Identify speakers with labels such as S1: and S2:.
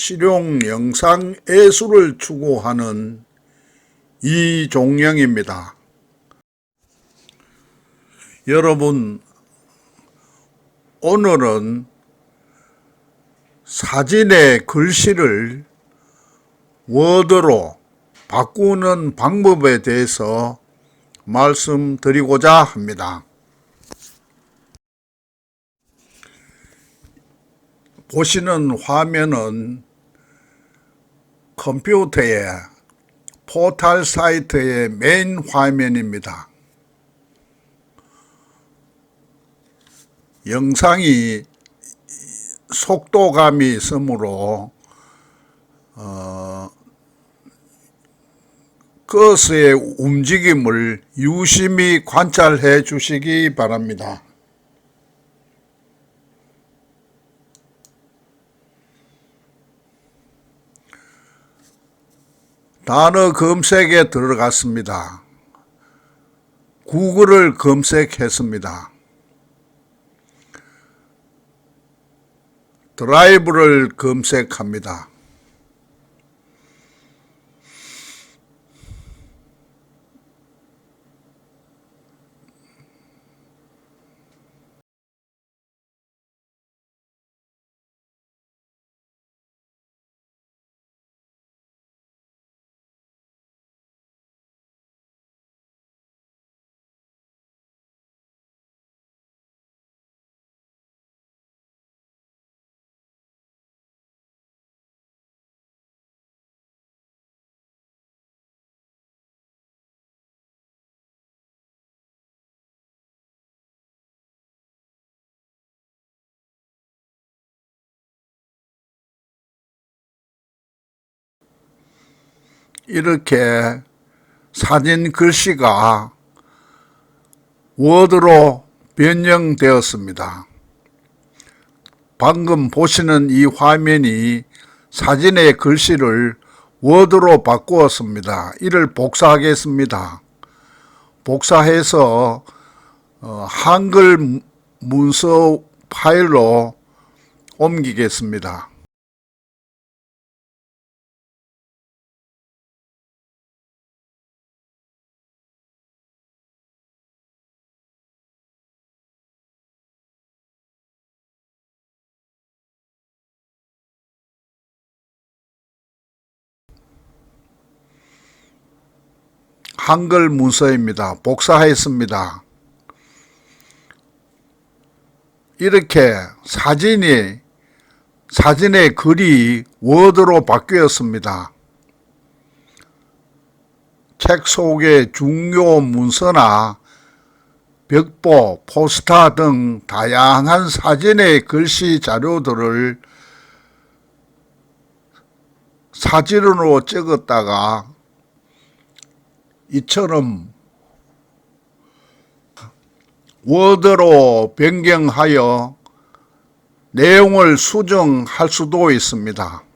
S1: 실용 영상 예술을 추구하는 이종영입니다. 여러분, 오늘은 사진의 글씨를 워드로 바꾸는 방법에 대해서 말씀드리고자 합니다. 보시는 화면은 컴퓨터의 포털 사이트의 메인 화면입니다. 영상이 속도감이 있으므로 어, 커스의 움직임을 유심히 관찰해 주시기 바랍니다. 단어 검색에 들어갔습니다. 구글을 검색했습니다. 드라이브를 검색합니다. 이렇게 사진 글씨가 워드로 변경되었습니다. 방금 보시는 이 화면이 사진의 글씨를 워드로 바꾸었습니다. 이를 복사하겠습니다. 복사해서 어, 한글 문서 파일로 옮기겠습니다. 한글 문서입니다. 복사했습니다. 이렇게 사진이 사진의 글이 워드로 바뀌었습니다. 책 속의 중요 문서나 벽보, 포스터 등 다양한 사진의 글씨 자료들을 사진으로 찍었다가 이처럼 워드로 변경하여 내용을 수정할 수도 있습니다.